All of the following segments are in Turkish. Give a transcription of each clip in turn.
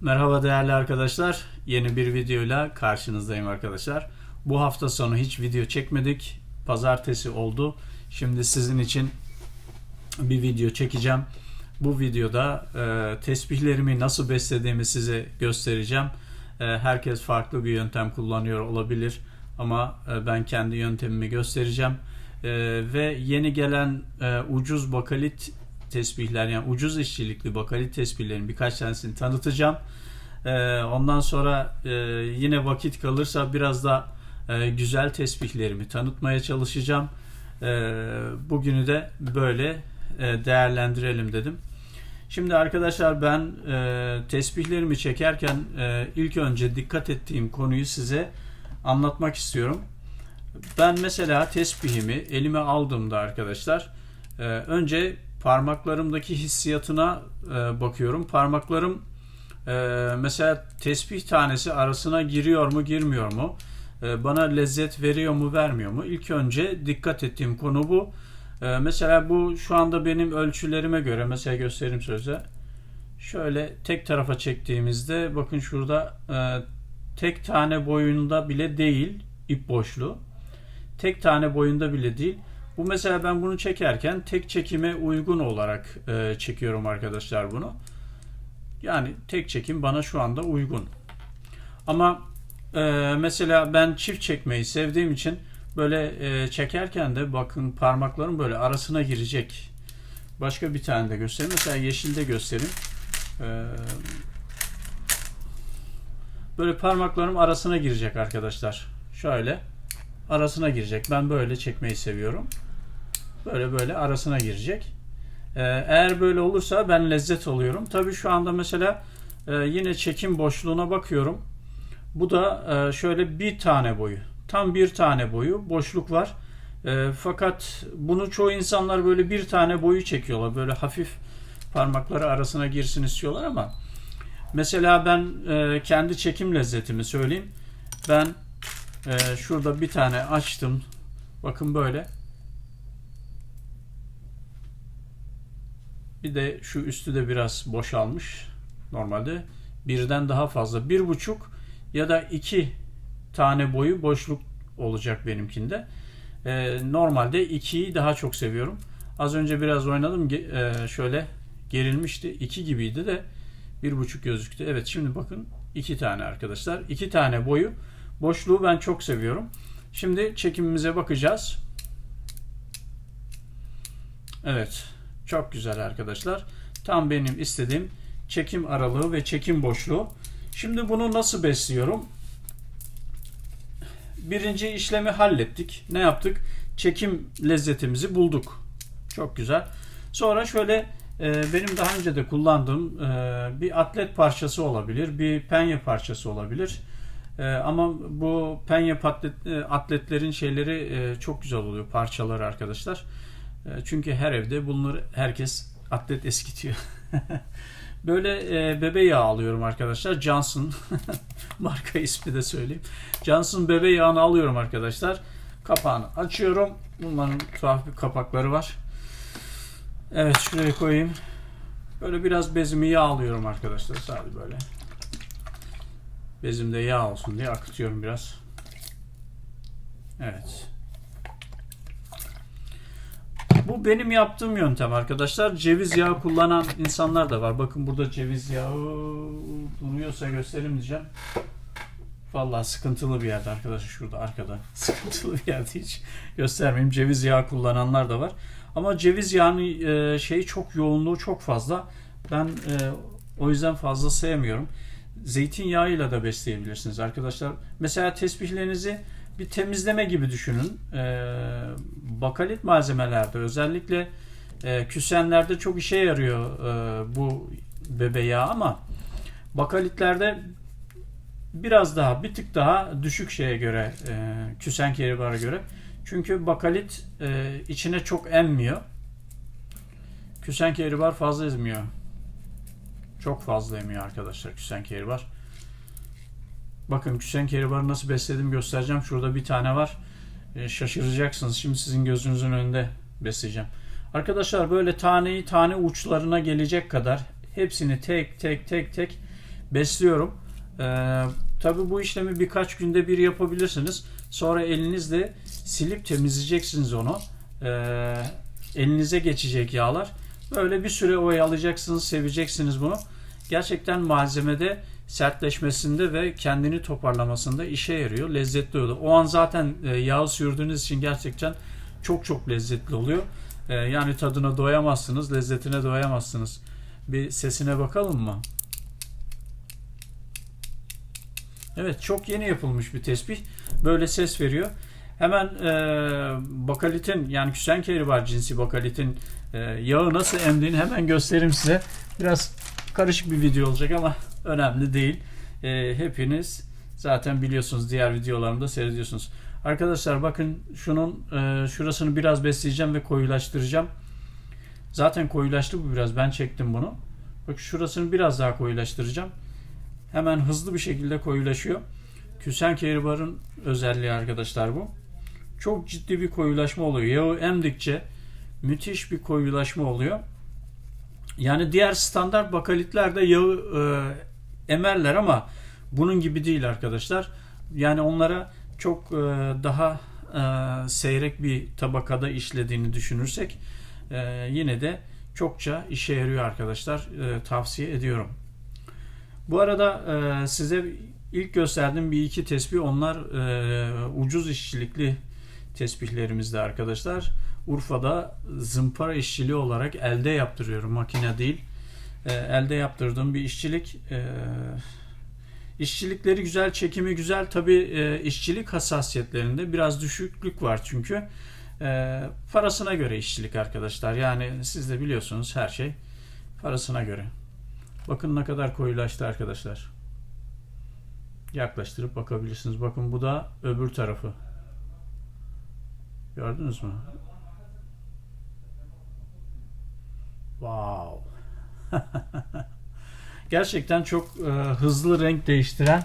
Merhaba değerli arkadaşlar. Yeni bir videoyla karşınızdayım arkadaşlar. Bu hafta sonu hiç video çekmedik. Pazartesi oldu. Şimdi sizin için bir video çekeceğim. Bu videoda e, tesbihlerimi nasıl beslediğimi size göstereceğim. E, herkes farklı bir yöntem kullanıyor olabilir ama e, ben kendi yöntemimi göstereceğim. E, ve yeni gelen e, ucuz bakalit tesbihler yani ucuz işçilikli bakalit tesbihlerin birkaç tanesini tanıtacağım. Ee, ondan sonra e, yine vakit kalırsa biraz da e, güzel tesbihlerimi tanıtmaya çalışacağım. E, bugünü de böyle e, değerlendirelim dedim. Şimdi arkadaşlar ben e, tesbihlerimi çekerken ilk önce dikkat ettiğim konuyu size anlatmak istiyorum. Ben mesela tesbihimi elime aldığımda arkadaşlar önce parmaklarımdaki hissiyatına e, bakıyorum. Parmaklarım e, mesela tesbih tanesi arasına giriyor mu girmiyor mu? E, bana lezzet veriyor mu vermiyor mu? İlk önce dikkat ettiğim konu bu. E, mesela bu şu anda benim ölçülerime göre mesela göstereyim söze. Şöyle tek tarafa çektiğimizde bakın şurada e, tek tane boyunda bile değil ip boşluğu. Tek tane boyunda bile değil. Bu mesela ben bunu çekerken tek çekime uygun olarak e, çekiyorum arkadaşlar bunu. Yani tek çekim bana şu anda uygun. Ama e, mesela ben çift çekmeyi sevdiğim için böyle e, çekerken de bakın parmaklarım böyle arasına girecek. Başka bir tane de göstereyim. Mesela yeşilde göstereyim. E, böyle parmaklarım arasına girecek arkadaşlar. Şöyle arasına girecek. Ben böyle çekmeyi seviyorum. Böyle böyle arasına girecek. Ee, eğer böyle olursa ben lezzet alıyorum. Tabii şu anda mesela e, yine çekim boşluğuna bakıyorum. Bu da e, şöyle bir tane boyu. Tam bir tane boyu boşluk var. E, fakat bunu çoğu insanlar böyle bir tane boyu çekiyorlar. Böyle hafif parmakları arasına girsin istiyorlar ama mesela ben kendi çekim lezzetimi söyleyeyim. Ben şurada bir tane açtım. Bakın böyle. Bir de şu üstü de biraz boşalmış. Normalde birden daha fazla. Bir buçuk ya da iki tane boyu boşluk olacak benimkinde. Ee, normalde ikiyi daha çok seviyorum. Az önce biraz oynadım. Ee, şöyle gerilmişti. iki gibiydi de bir buçuk gözüktü. Evet şimdi bakın iki tane arkadaşlar. iki tane boyu. Boşluğu ben çok seviyorum. Şimdi çekimimize bakacağız. Evet. Çok güzel arkadaşlar. Tam benim istediğim çekim aralığı ve çekim boşluğu. Şimdi bunu nasıl besliyorum? Birinci işlemi hallettik. Ne yaptık? Çekim lezzetimizi bulduk. Çok güzel. Sonra şöyle e, benim daha önce de kullandığım e, bir atlet parçası olabilir, bir penye parçası olabilir. E, ama bu penye atlet, atletlerin şeyleri çok güzel oluyor parçaları arkadaşlar. E, çünkü her evde bunları herkes atlet eskitiyor. Böyle e, bebe yağı alıyorum arkadaşlar. Johnson marka ismi de söyleyeyim. Johnson bebe yağını alıyorum arkadaşlar. Kapağını açıyorum. Bunların tuhaf bir kapakları var. Evet şuraya koyayım. Böyle biraz bezimi yağ alıyorum arkadaşlar. Sadece böyle. Bezimde yağ olsun diye akıtıyorum biraz. Evet. Bu benim yaptığım yöntem arkadaşlar. Ceviz yağı kullanan insanlar da var. Bakın burada ceviz yağı duruyorsa göstereyim diyeceğim. Vallahi sıkıntılı bir yerde arkadaşlar şurada arkada. Sıkıntılı bir yerde hiç göstermeyeyim. Ceviz yağı kullananlar da var. Ama ceviz yağının e, şeyi çok yoğunluğu çok fazla. Ben e, o yüzden fazla sevmiyorum. Zeytinyağıyla da besleyebilirsiniz arkadaşlar. Mesela tesbihlerinizi bir temizleme gibi düşünün. E, bakalit malzemelerde özellikle e, küsenlerde çok işe yarıyor e, bu bebe yağı ama bakalitlerde biraz daha bir tık daha düşük şeye göre e, küsen keribara göre. Çünkü bakalit e, içine çok emmiyor. Küsen keribar fazla ezmiyor. Çok fazla emiyor arkadaşlar küsen keribar. Bakın küsen keribarı nasıl besledim göstereceğim. Şurada bir tane var. E, şaşıracaksınız. Şimdi sizin gözünüzün önünde besleyeceğim. Arkadaşlar böyle taneyi tane uçlarına gelecek kadar hepsini tek tek tek tek besliyorum. Ee, Tabi bu işlemi birkaç günde bir yapabilirsiniz. Sonra elinizle silip temizleyeceksiniz onu. Ee, elinize geçecek yağlar. Böyle bir süre oyalayacaksınız, seveceksiniz bunu. Gerçekten malzemede sertleşmesinde ve kendini toparlamasında işe yarıyor. Lezzetli oluyor. O an zaten e, yağı sürdüğünüz için gerçekten çok çok lezzetli oluyor. E, yani tadına doyamazsınız, lezzetine doyamazsınız. Bir sesine bakalım mı? Evet çok yeni yapılmış bir tesbih. Böyle ses veriyor. Hemen e, bakalitin yani küsen kehribar cinsi bakalitin e, yağı nasıl emdiğini hemen göstereyim size. Biraz karışık bir video olacak ama önemli değil. E, hepiniz zaten biliyorsunuz diğer videolarımda seyrediyorsunuz. Arkadaşlar bakın şunun e, şurasını biraz besleyeceğim ve koyulaştıracağım. Zaten koyulaştı bu biraz. Ben çektim bunu. Bak şurasını biraz daha koyulaştıracağım. Hemen hızlı bir şekilde koyulaşıyor. Küsen kehribarın özelliği arkadaşlar bu. Çok ciddi bir koyulaşma oluyor. Yağı emdikçe müthiş bir koyulaşma oluyor. Yani diğer standart bakalitlerde yağı e, emerler ama bunun gibi değil arkadaşlar. Yani onlara çok e, daha e, seyrek bir tabakada işlediğini düşünürsek e, yine de çokça işe yarıyor arkadaşlar. E, tavsiye ediyorum. Bu arada e, size ilk gösterdiğim bir iki tesbih onlar e, ucuz işçilikli tesbihlerimizde arkadaşlar. Urfa'da zımpara işçiliği olarak elde yaptırıyorum makine değil. E, elde yaptırdığım bir işçilik. E, işçilikleri güzel, çekimi güzel. Tabi e, işçilik hassasiyetlerinde biraz düşüklük var çünkü. E, parasına göre işçilik arkadaşlar. Yani siz de biliyorsunuz her şey parasına göre. Bakın ne kadar koyulaştı arkadaşlar. Yaklaştırıp bakabilirsiniz. Bakın bu da öbür tarafı. Gördünüz mü? Wow. Gerçekten çok e, hızlı renk değiştiren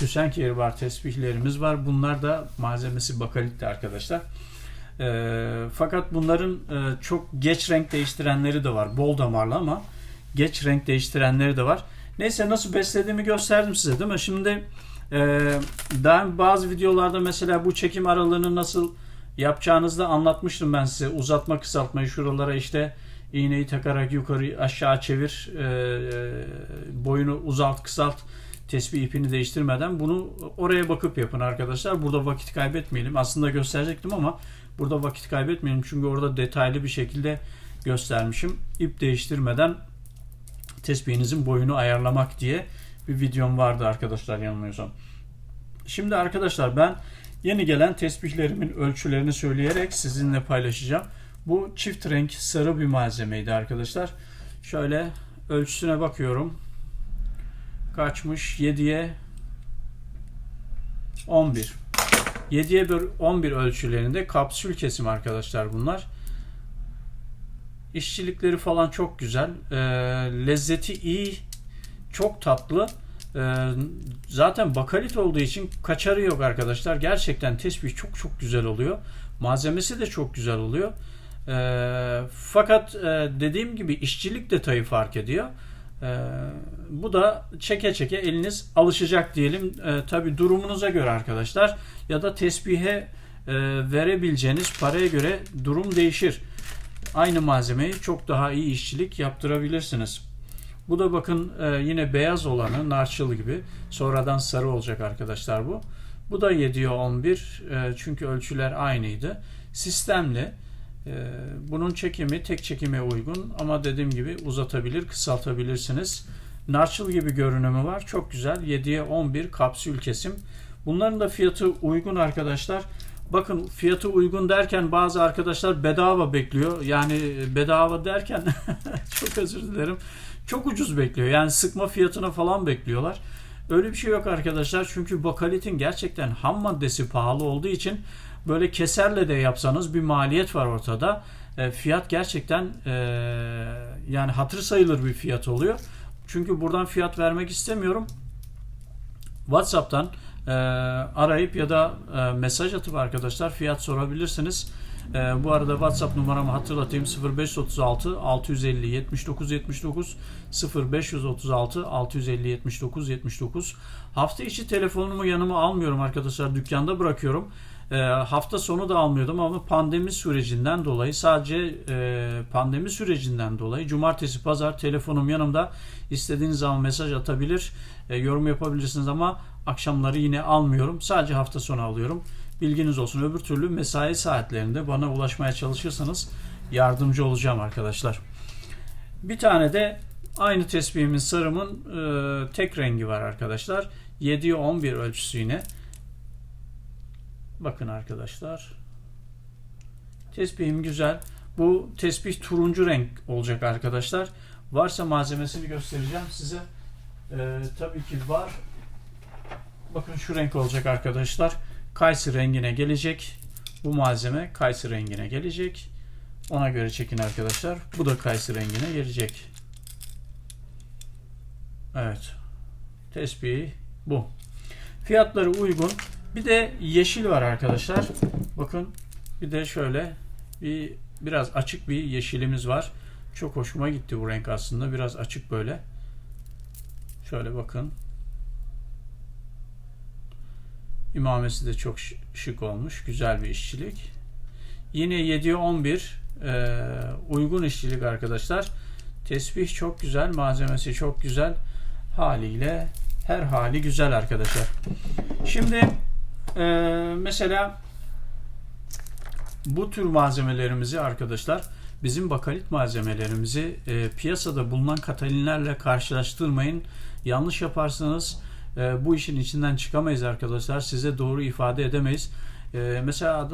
Hüsen Kehribar tesbihlerimiz var. Bunlar da malzemesi bakalitti arkadaşlar. E, fakat bunların e, çok geç renk değiştirenleri de var. Bol damarlı ama geç renk değiştirenleri de var. Neyse nasıl beslediğimi gösterdim size değil mi? Şimdi e, daha bazı videolarda mesela bu çekim aralığını nasıl yapacağınızı da anlatmıştım ben size. Uzatma kısaltmayı şuralara işte iğneyi takarak yukarı aşağı çevir e, e, boyunu uzalt kısalt tesbih ipini değiştirmeden bunu oraya bakıp yapın arkadaşlar. Burada vakit kaybetmeyelim. Aslında gösterecektim ama burada vakit kaybetmeyelim. Çünkü orada detaylı bir şekilde göstermişim. İp değiştirmeden tespihinizin boyunu ayarlamak diye bir videom vardı arkadaşlar yanılmıyorsam. Şimdi arkadaşlar ben yeni gelen tesbihlerimin ölçülerini söyleyerek sizinle paylaşacağım. Bu çift renk sarı bir malzemeydi arkadaşlar. Şöyle ölçüsüne bakıyorum. Kaçmış? 7'ye 11. 7'ye 11 ölçülerinde kapsül kesim arkadaşlar bunlar. İşçilikleri falan çok güzel. E, lezzeti iyi. Çok tatlı. E, zaten bakalit olduğu için kaçarı yok arkadaşlar. Gerçekten tesbih çok çok güzel oluyor. Malzemesi de çok güzel oluyor. E, fakat e, dediğim gibi işçilik detayı fark ediyor. E, bu da çeke çeke eliniz alışacak diyelim. E, Tabi durumunuza göre arkadaşlar ya da tesbihe e, verebileceğiniz paraya göre durum değişir aynı malzemeyi çok daha iyi işçilik yaptırabilirsiniz. Bu da bakın e, yine beyaz olanı narçıl gibi. Sonradan sarı olacak arkadaşlar bu. Bu da 7'ye 11 e, çünkü ölçüler aynıydı. Sistemli. E, bunun çekimi tek çekime uygun ama dediğim gibi uzatabilir, kısaltabilirsiniz. Narçıl gibi görünümü var. Çok güzel. 7'ye 11 kapsül kesim. Bunların da fiyatı uygun arkadaşlar. Bakın fiyatı uygun derken bazı arkadaşlar bedava bekliyor. Yani bedava derken çok özür dilerim. Çok ucuz bekliyor. Yani sıkma fiyatına falan bekliyorlar. Öyle bir şey yok arkadaşlar. Çünkü bakalitin gerçekten ham maddesi pahalı olduğu için böyle keserle de yapsanız bir maliyet var ortada. E, fiyat gerçekten e, yani hatır sayılır bir fiyat oluyor. Çünkü buradan fiyat vermek istemiyorum. WhatsApp'tan e, arayıp ya da e, mesaj atıp arkadaşlar fiyat sorabilirsiniz. Ee, bu arada WhatsApp numaramı hatırlatayım 0536 650 79 79 0536 650 79 79 hafta içi telefonumu yanıma almıyorum arkadaşlar dükkanda bırakıyorum. Ee, hafta sonu da almıyordum ama pandemi sürecinden dolayı sadece e, pandemi sürecinden dolayı cumartesi pazar telefonum yanımda istediğiniz zaman mesaj atabilir e, yorum yapabilirsiniz ama akşamları yine almıyorum sadece hafta sonu alıyorum bilginiz olsun öbür türlü mesai saatlerinde bana ulaşmaya çalışırsanız yardımcı olacağım arkadaşlar bir tane de aynı tespihimin sarımın e, tek rengi var arkadaşlar 7'ye 11 ölçüsü yine Bakın arkadaşlar. Tespihim güzel. Bu tesbih turuncu renk olacak arkadaşlar. Varsa malzemesini göstereceğim size. Ee, tabii ki var. Bakın şu renk olacak arkadaşlar. Kayısı rengine gelecek. Bu malzeme kayısı rengine gelecek. Ona göre çekin arkadaşlar. Bu da kayısı rengine gelecek. Evet. Tespihi bu. Fiyatları uygun. Bir de yeşil var arkadaşlar. Bakın bir de şöyle bir biraz açık bir yeşilimiz var. Çok hoşuma gitti bu renk aslında. Biraz açık böyle. Şöyle bakın. İmamesi de çok şık olmuş. Güzel bir işçilik. Yine 7'ye 11 e, uygun işçilik arkadaşlar. Tesbih çok güzel. Malzemesi çok güzel. Haliyle her hali güzel arkadaşlar. Şimdi ee, mesela bu tür malzemelerimizi arkadaşlar bizim bakalit malzemelerimizi e, piyasada bulunan katalinlerle karşılaştırmayın. Yanlış yaparsanız e, bu işin içinden çıkamayız arkadaşlar. Size doğru ifade edemeyiz. E, mesela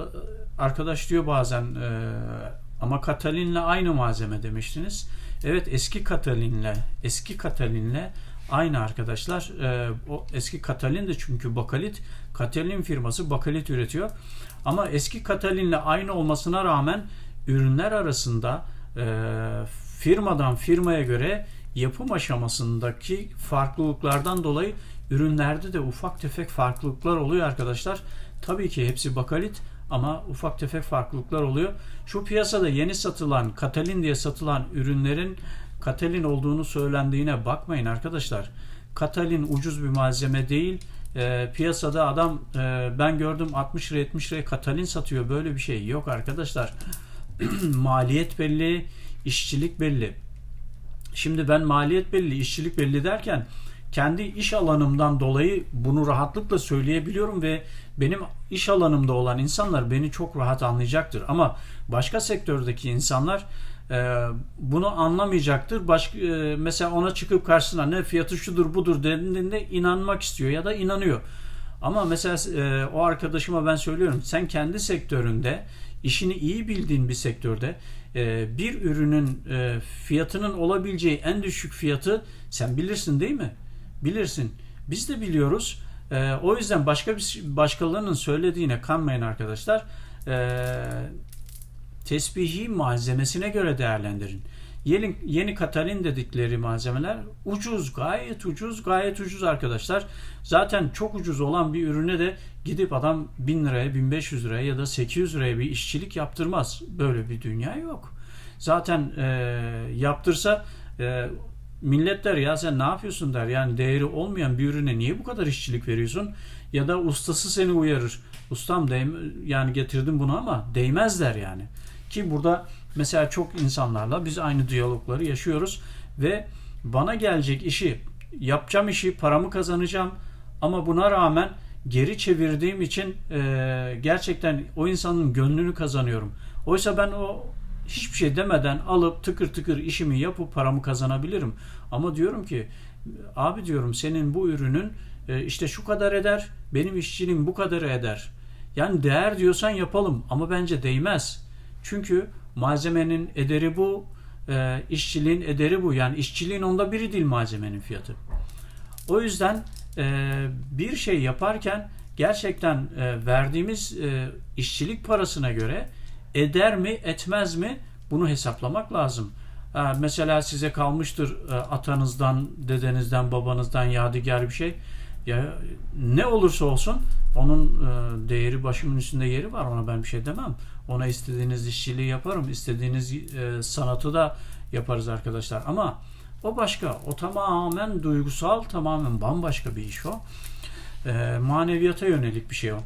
arkadaş diyor bazen e, ama katalinle aynı malzeme demiştiniz. Evet eski katalinle eski katalinle aynı arkadaşlar. E, o eski Katalin de çünkü Bakalit Katalin firması Bakalit üretiyor. Ama eski Katalin'le aynı olmasına rağmen ürünler arasında e, firmadan firmaya göre yapım aşamasındaki farklılıklardan dolayı ürünlerde de ufak tefek farklılıklar oluyor arkadaşlar. Tabii ki hepsi bakalit ama ufak tefek farklılıklar oluyor. Şu piyasada yeni satılan Katalin diye satılan ürünlerin Katalin olduğunu söylendiğine bakmayın arkadaşlar. Katalin ucuz bir malzeme değil. E, piyasada adam e, ben gördüm 60 lira 70 liraya Katalin satıyor. Böyle bir şey yok arkadaşlar. maliyet belli, işçilik belli. Şimdi ben maliyet belli, işçilik belli derken kendi iş alanımdan dolayı bunu rahatlıkla söyleyebiliyorum ve benim iş alanımda olan insanlar beni çok rahat anlayacaktır. Ama başka sektördeki insanlar e, bunu anlamayacaktır. Başka, e, mesela ona çıkıp karşısına ne fiyatı şudur budur dediğinde inanmak istiyor ya da inanıyor. Ama mesela e, o arkadaşıma ben söylüyorum sen kendi sektöründe işini iyi bildiğin bir sektörde e, bir ürünün e, fiyatının olabileceği en düşük fiyatı sen bilirsin değil mi? Bilirsin. Biz de biliyoruz. E, o yüzden başka bir başkalarının söylediğine kanmayın arkadaşlar. E, tesbihi malzemesine göre değerlendirin. Yeni, yeni Katalin dedikleri malzemeler ucuz, gayet ucuz, gayet ucuz arkadaşlar. Zaten çok ucuz olan bir ürüne de gidip adam 1000 liraya, 1500 liraya ya da 800 liraya bir işçilik yaptırmaz. Böyle bir dünya yok. Zaten e, yaptırsa e, millet der ya sen ne yapıyorsun der. Yani değeri olmayan bir ürüne niye bu kadar işçilik veriyorsun? Ya da ustası seni uyarır. Ustam değme, yani getirdim bunu ama değmez der yani. Ki burada mesela çok insanlarla biz aynı diyalogları yaşıyoruz ve bana gelecek işi yapacağım işi paramı kazanacağım ama buna rağmen geri çevirdiğim için e, gerçekten o insanın gönlünü kazanıyorum. Oysa ben o hiçbir şey demeden alıp tıkır tıkır işimi yapıp paramı kazanabilirim. Ama diyorum ki abi diyorum senin bu ürünün e, işte şu kadar eder, benim işçiliğim bu kadar eder. Yani değer diyorsan yapalım ama bence değmez. Çünkü malzemenin ederi bu, e, işçiliğin ederi bu. Yani işçiliğin onda biri değil malzemenin fiyatı. O yüzden e, bir şey yaparken gerçekten verdiğimiz işçilik parasına göre eder mi etmez mi bunu hesaplamak lazım. E, mesela size kalmıştır e, atanızdan, dedenizden, babanızdan yadigar bir şey. Ya ne olursa olsun onun e, değeri başımın üstünde yeri var. Ona ben bir şey demem. Ona istediğiniz işçiliği yaparım. istediğiniz e, sanatı da yaparız arkadaşlar. Ama o başka. O tamamen duygusal, tamamen bambaşka bir iş o. Maneviyata yönelik bir şey o.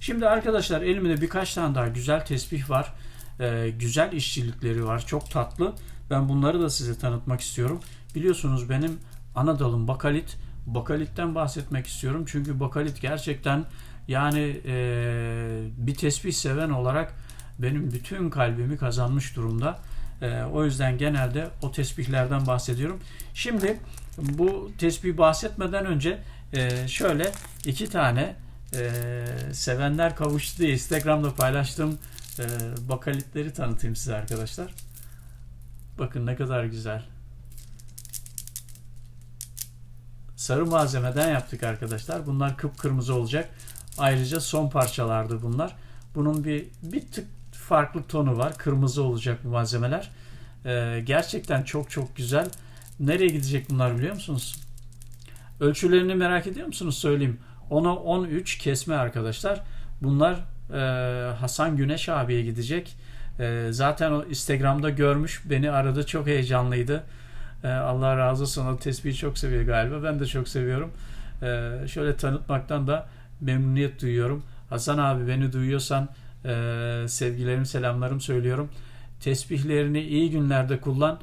Şimdi arkadaşlar elimde birkaç tane daha güzel tesbih var. E, güzel işçilikleri var. Çok tatlı. Ben bunları da size tanıtmak istiyorum. Biliyorsunuz benim ana dalım bakalit. Bakalitten bahsetmek istiyorum. Çünkü bakalit gerçekten yani e, bir tesbih seven olarak benim bütün kalbimi kazanmış durumda. E, o yüzden genelde o tesbihlerden bahsediyorum. Şimdi bu tesbih bahsetmeden önce e, şöyle iki tane e, sevenler kavuştu diye Instagram'da paylaştığım e, bakalitleri tanıtayım size arkadaşlar. Bakın ne kadar güzel. Sarı malzemeden yaptık arkadaşlar. Bunlar kıpkırmızı olacak. Ayrıca son parçalardı bunlar. Bunun bir bir tık farklı tonu var. Kırmızı olacak bu malzemeler. Ee, gerçekten çok çok güzel. Nereye gidecek bunlar biliyor musunuz? Ölçülerini merak ediyor musunuz? Söyleyeyim. 10'a 13 kesme arkadaşlar. Bunlar e, Hasan Güneş abiye gidecek. E, zaten o Instagram'da görmüş. Beni aradı. Çok heyecanlıydı. E, Allah razı olsun. O tespihi çok seviyor galiba. Ben de çok seviyorum. E, şöyle tanıtmaktan da memnuniyet duyuyorum. Hasan abi beni duyuyorsan e, sevgilerim selamlarım söylüyorum. Tesbihlerini iyi günlerde kullan.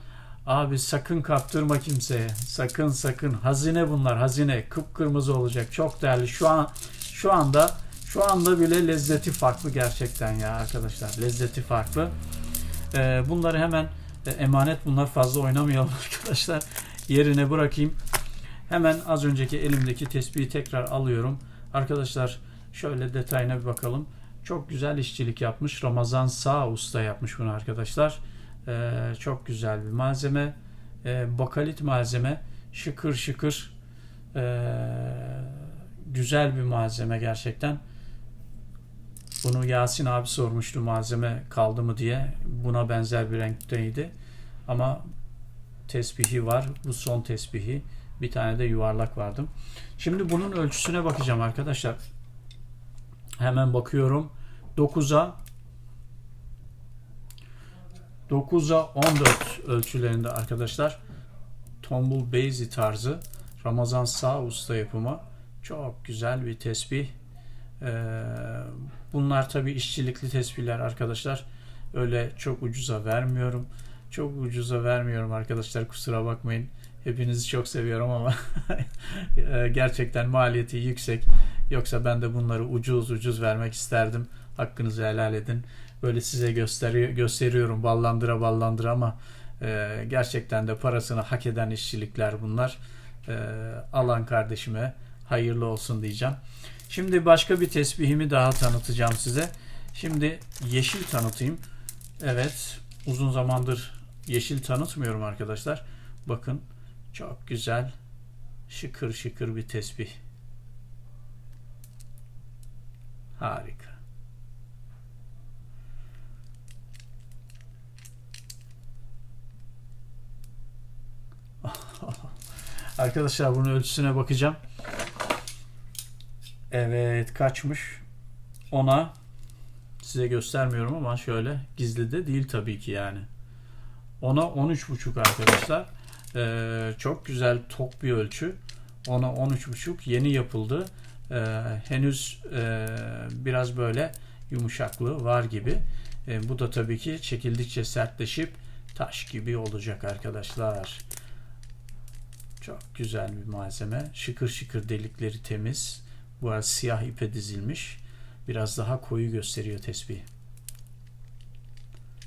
Abi sakın kaptırma kimseye. Sakın sakın. Hazine bunlar. Hazine. Kıpkırmızı olacak. Çok değerli. Şu an şu anda şu anda bile lezzeti farklı gerçekten ya arkadaşlar. Lezzeti farklı. Ee, bunları hemen e, emanet bunlar fazla oynamayalım arkadaşlar. Yerine bırakayım. Hemen az önceki elimdeki tespihi tekrar alıyorum. Arkadaşlar şöyle detayına bir bakalım. Çok güzel işçilik yapmış. Ramazan Sağ Usta yapmış bunu arkadaşlar. Ee, çok güzel bir malzeme. Ee, bakalit malzeme. Şıkır şıkır. Ee, güzel bir malzeme gerçekten. Bunu Yasin abi sormuştu malzeme kaldı mı diye. Buna benzer bir renkteydi. Ama tesbihi var. Bu son tesbihi. Bir tane de yuvarlak vardı. Şimdi bunun ölçüsüne bakacağım arkadaşlar. Hemen bakıyorum. 9'a 9'a 14 ölçülerinde arkadaşlar. Tombul Beyzi tarzı. Ramazan Sağ Usta yapımı. Çok güzel bir tesbih. Ee, bunlar tabi işçilikli tesbihler arkadaşlar. Öyle çok ucuza vermiyorum. Çok ucuza vermiyorum arkadaşlar kusura bakmayın. Hepinizi çok seviyorum ama gerçekten maliyeti yüksek. Yoksa ben de bunları ucuz ucuz vermek isterdim. Hakkınızı helal edin. Böyle size gösteriyor, gösteriyorum ballandıra ballandıra ama e, gerçekten de parasını hak eden işçilikler bunlar. E, alan kardeşime hayırlı olsun diyeceğim. Şimdi başka bir tesbihimi daha tanıtacağım size. Şimdi yeşil tanıtayım. Evet uzun zamandır yeşil tanıtmıyorum arkadaşlar. Bakın çok güzel şıkır şıkır bir tesbih. Harika. Arkadaşlar bunun ölçüsüne bakacağım. Evet kaçmış? Ona size göstermiyorum ama şöyle gizli de değil tabii ki yani. Ona 13.5 arkadaşlar. Ee, çok güzel tok bir ölçü. Ona 13.5 yeni yapıldı. Ee, henüz e, biraz böyle yumuşaklığı var gibi. E, bu da tabii ki çekildikçe sertleşip taş gibi olacak arkadaşlar. Çok güzel bir malzeme. Şıkır şıkır delikleri temiz. Bu arada siyah ipe dizilmiş. Biraz daha koyu gösteriyor tesbih.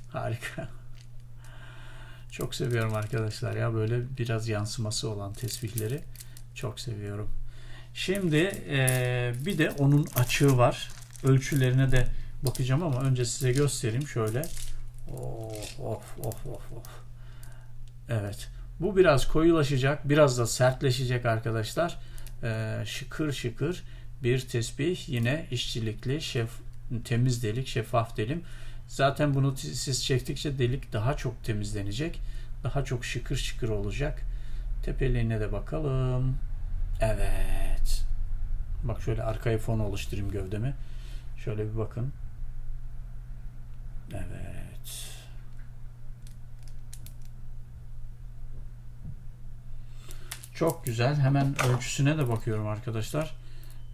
Harika. Çok seviyorum arkadaşlar ya böyle biraz yansıması olan tesbihleri çok seviyorum. Şimdi e, bir de onun açığı var. Ölçülerine de bakacağım ama önce size göstereyim şöyle. Of of of of. Evet. Bu biraz koyulaşacak, biraz da sertleşecek arkadaşlar. E, şıkır şıkır bir tesbih yine işçilikli, şef, temiz delik, şeffaf delim. Zaten bunu siz çektikçe delik daha çok temizlenecek. Daha çok şıkır şıkır olacak. Tepeliğine de bakalım. Evet. Bak şöyle arkaya fon oluşturayım gövdemi. Şöyle bir bakın. Evet. Çok güzel. Hemen ölçüsüne de bakıyorum arkadaşlar.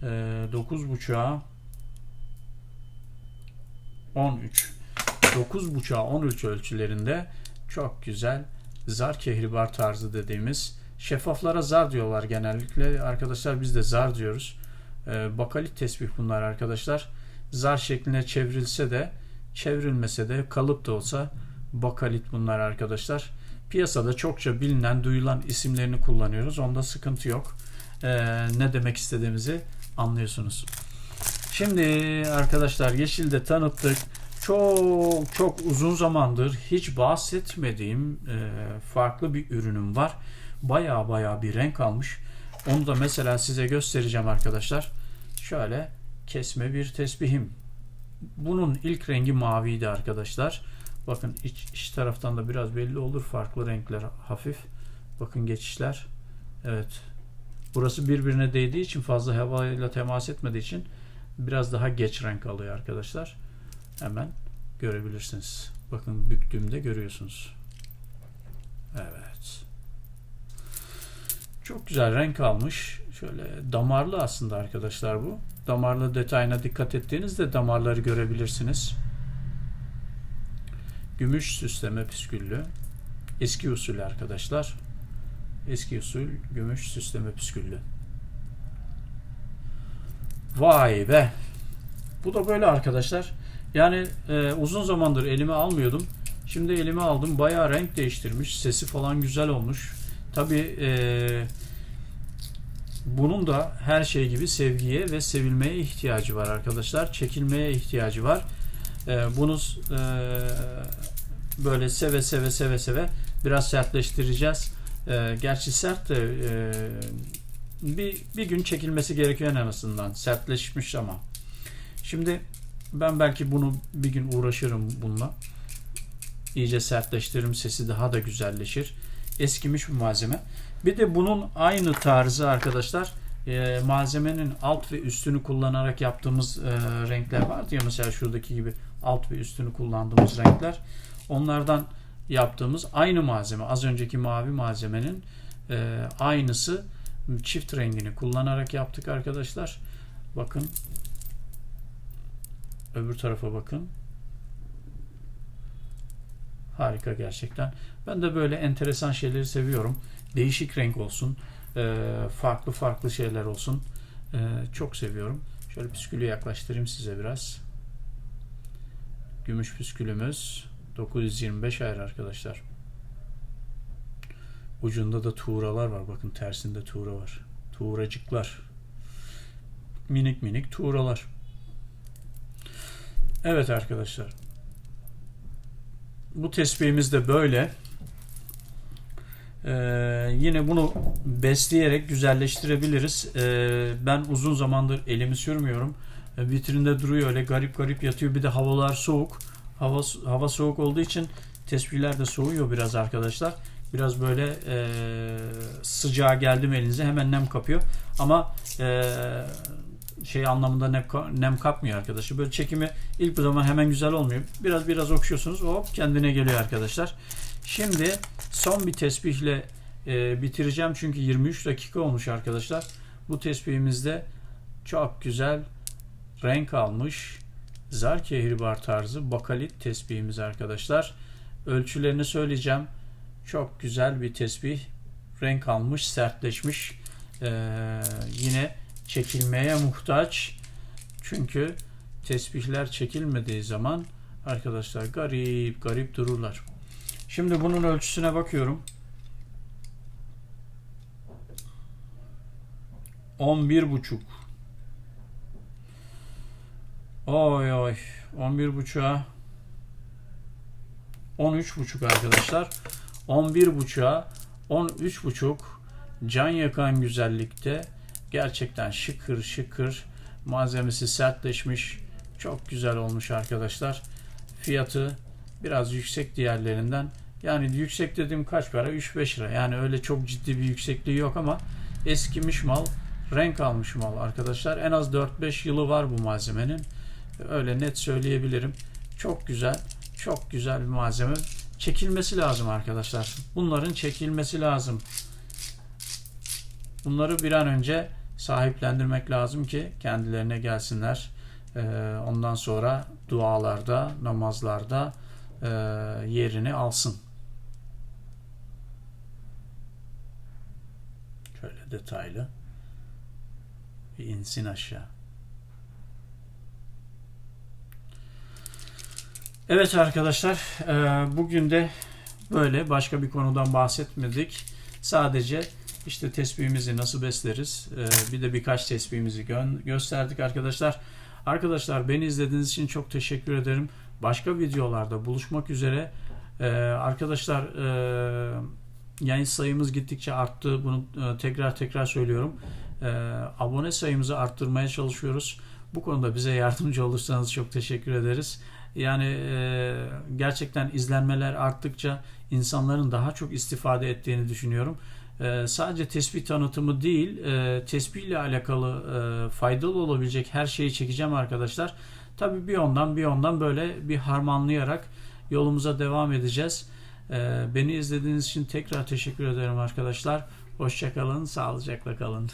Ee, 9.5'a 13. 9.5'a 13 ölçülerinde çok güzel zar kehribar tarzı dediğimiz şeffaflara zar diyorlar genellikle. Arkadaşlar biz de zar diyoruz. Ee, bakalit tesbih bunlar arkadaşlar. Zar şekline çevrilse de çevrilmese de kalıp da olsa bakalit bunlar arkadaşlar. Piyasada çokça bilinen, duyulan isimlerini kullanıyoruz. Onda sıkıntı yok. Ee, ne demek istediğimizi anlıyorsunuz. Şimdi arkadaşlar Yeşil'de tanıttık. Çok çok uzun zamandır hiç bahsetmediğim e, farklı bir ürünüm var. Baya baya bir renk almış. Onu da mesela size göstereceğim arkadaşlar. Şöyle kesme bir tesbihim. Bunun ilk rengi maviydi arkadaşlar. Bakın iç, iç taraftan da biraz belli olur. Farklı renkler hafif. Bakın geçişler. Evet. Burası birbirine değdiği için fazla havayla temas etmediği için biraz daha geç renk alıyor arkadaşlar. Hemen görebilirsiniz. Bakın büktüğümde görüyorsunuz. Evet. Çok güzel renk almış. Şöyle damarlı aslında arkadaşlar bu. Damarlı detayına dikkat ettiğinizde damarları görebilirsiniz. Gümüş süsleme püsküllü. Eski usul arkadaşlar. Eski usul gümüş süsleme püsküllü. Vay be. Bu da böyle arkadaşlar. Yani e, uzun zamandır elime almıyordum. Şimdi elime aldım. Bayağı renk değiştirmiş. Sesi falan güzel olmuş. Tabi e, bunun da her şey gibi sevgiye ve sevilmeye ihtiyacı var arkadaşlar. Çekilmeye ihtiyacı var. E, bunu e, böyle seve seve seve seve biraz sertleştireceğiz. E, gerçi sert de e, bir, bir gün çekilmesi gerekiyor en azından. Sertleşmiş ama. Şimdi ben belki bunu bir gün uğraşırım bununla. İyice sertleştiririm. Sesi daha da güzelleşir. Eskimiş bir malzeme. Bir de bunun aynı tarzı arkadaşlar e, malzemenin alt ve üstünü kullanarak yaptığımız e, renkler vardı ya mesela şuradaki gibi alt ve üstünü kullandığımız renkler. Onlardan yaptığımız aynı malzeme az önceki mavi malzemenin e, aynısı çift rengini kullanarak yaptık arkadaşlar. Bakın öbür tarafa bakın. Harika gerçekten. Ben de böyle enteresan şeyleri seviyorum. Değişik renk olsun. farklı farklı şeyler olsun. çok seviyorum. Şöyle püskülü yaklaştırayım size biraz. Gümüş püskülümüz 925 ayar arkadaşlar. Ucunda da tuğralar var. Bakın tersinde tuğra var. Tuğracıklar. Minik minik tuğralar. Evet arkadaşlar. Bu tespihimiz de böyle. Ee, yine bunu besleyerek güzelleştirebiliriz. Ee, ben uzun zamandır elimi sürmüyorum. Ee, vitrinde duruyor öyle garip garip yatıyor. Bir de havalar soğuk. Hava hava soğuk olduğu için tespihler de soğuyor biraz arkadaşlar. Biraz böyle e, sıcağa geldim elinize hemen nem kapıyor. Ama e, şey anlamında nem, nem kapmıyor arkadaşlar. Böyle çekimi ilk zaman hemen güzel olmuyor. Biraz biraz okşuyorsunuz. Hop kendine geliyor arkadaşlar. Şimdi son bir tesbihle e, bitireceğim. Çünkü 23 dakika olmuş arkadaşlar. Bu tesbihimizde çok güzel renk almış. Zar kehribar tarzı bakalit tesbihimiz arkadaşlar. Ölçülerini söyleyeceğim. Çok güzel bir tesbih. Renk almış, sertleşmiş. Ee, yine çekilmeye muhtaç. Çünkü tesbihler çekilmediği zaman arkadaşlar garip garip dururlar. Şimdi bunun ölçüsüne bakıyorum. 11 buçuk. Oy oy. 11 buçuğa. 13 buçuk arkadaşlar. 11 buçuğa. 13 buçuk. Can yakan güzellikte. Gerçekten şıkır şıkır. Malzemesi sertleşmiş. Çok güzel olmuş arkadaşlar. Fiyatı biraz yüksek diğerlerinden. Yani yüksek dediğim kaç para? 3-5 lira. Yani öyle çok ciddi bir yüksekliği yok ama eskimiş mal renk almış mal arkadaşlar. En az 4-5 yılı var bu malzemenin. Öyle net söyleyebilirim. Çok güzel. Çok güzel bir malzeme. Çekilmesi lazım arkadaşlar. Bunların çekilmesi lazım. Bunları bir an önce sahiplendirmek lazım ki kendilerine gelsinler. Ee, ondan sonra dualarda, namazlarda e, yerini alsın. Şöyle detaylı. Bir insin aşağı. Evet arkadaşlar, e, bugün de böyle başka bir konudan bahsetmedik. Sadece işte tesbihimizi nasıl besleriz, e, bir de birkaç tesbihimizi gö- gösterdik arkadaşlar. Arkadaşlar beni izlediğiniz için çok teşekkür ederim. Başka videolarda buluşmak üzere. E, arkadaşlar yayın sayımız gittikçe arttı. Bunu tekrar tekrar söylüyorum. Abone sayımızı arttırmaya çalışıyoruz. Bu konuda bize yardımcı olursanız çok teşekkür ederiz. Yani e, gerçekten izlenmeler arttıkça insanların daha çok istifade ettiğini düşünüyorum. E, sadece tespih tanıtımı değil, e, tespih ile alakalı e, faydalı olabilecek her şeyi çekeceğim arkadaşlar. Tabii bir ondan bir ondan böyle bir harmanlayarak yolumuza devam edeceğiz. E, beni izlediğiniz için tekrar teşekkür ederim arkadaşlar. Hoşçakalın, sağlıcakla kalın.